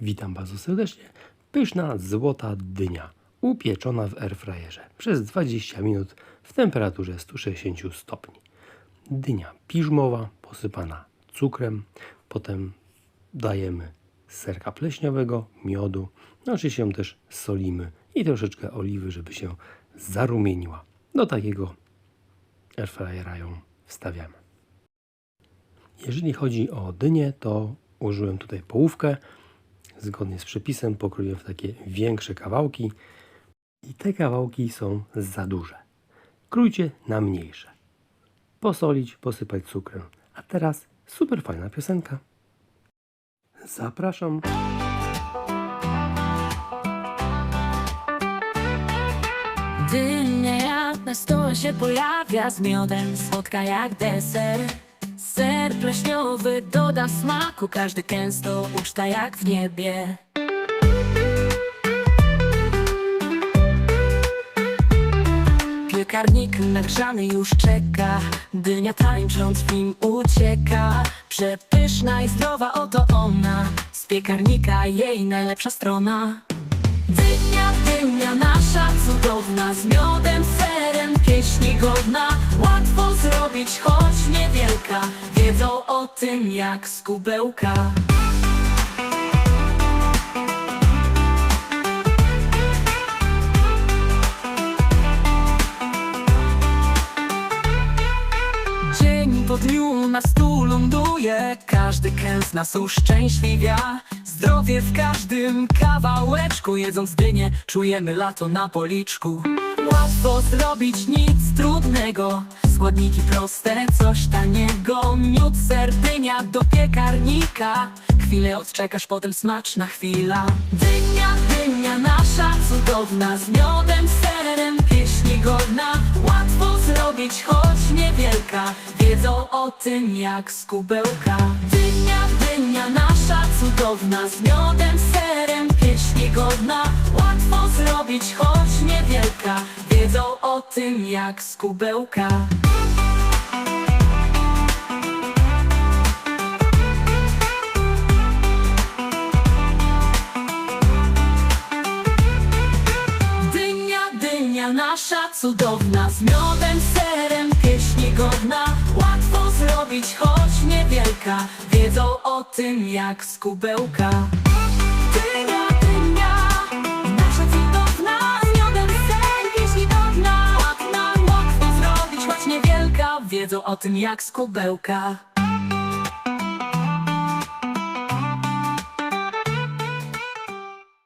Witam bardzo serdecznie. Pyszna złota dynia, upieczona w airfryerze przez 20 minut w temperaturze 160 stopni. Dynia piżmowa, posypana cukrem, potem dajemy serka pleśniowego, miodu, oczywiście ją też solimy i troszeczkę oliwy, żeby się zarumieniła. Do takiego airfryera ją wstawiamy. Jeżeli chodzi o dynię, to użyłem tutaj połówkę. Zgodnie z przepisem pokroiłem w takie większe kawałki i te kawałki są za duże. Krójcie na mniejsze. Posolić, posypać cukrem. A teraz super fajna piosenka. Zapraszam. Dynia jak na się pojawia z miodem Słodka jak deser Ser pleśniowy doda smaku. Każdy gęsto uczta jak w niebie. Piekarnik nagrzany już czeka. Dynia tańcząc w nim ucieka. Przepyszna i zdrowa oto ona. Z piekarnika jej najlepsza strona. Dynia, dynia nasza cudowna. Z miodem, serem, pieśni godna. Łatwo zrobić, choć Wiedzą o tym jak z kubełka. Dzień po dniu na stół Każdy kęs nas uszczęśliwia. Zdrowie w każdym kawałeczku. Jedząc dynię czujemy lato na policzku. Łatwo zrobić nic trudnego. Składniki proste, coś taniego. Miód, ser, dynia do piekarnika. Chwilę odczekasz, potem smaczna chwila. Dynia, dynia nasza cudowna. Z miodem, serem, pieśni godna. Łatwo zrobić, choć Wiedzą o tym jak z kubełka. Dynia, dynia nasza cudowna. Z miodem, serem, pieśni godna. Łatwo zrobić, choć niewielka. Wiedzą o tym jak z kubełka. Nasza cudowna. Z miodem, serem, pieśni godna Łatwo zrobić, choć niewielka. Wiedzą o tym jak z kubełka Dynia, dynia Nasza cudowna miodem, godna Ładna, łatwo zrobić, choć niewielka. Wiedzą o tym jak z kubełka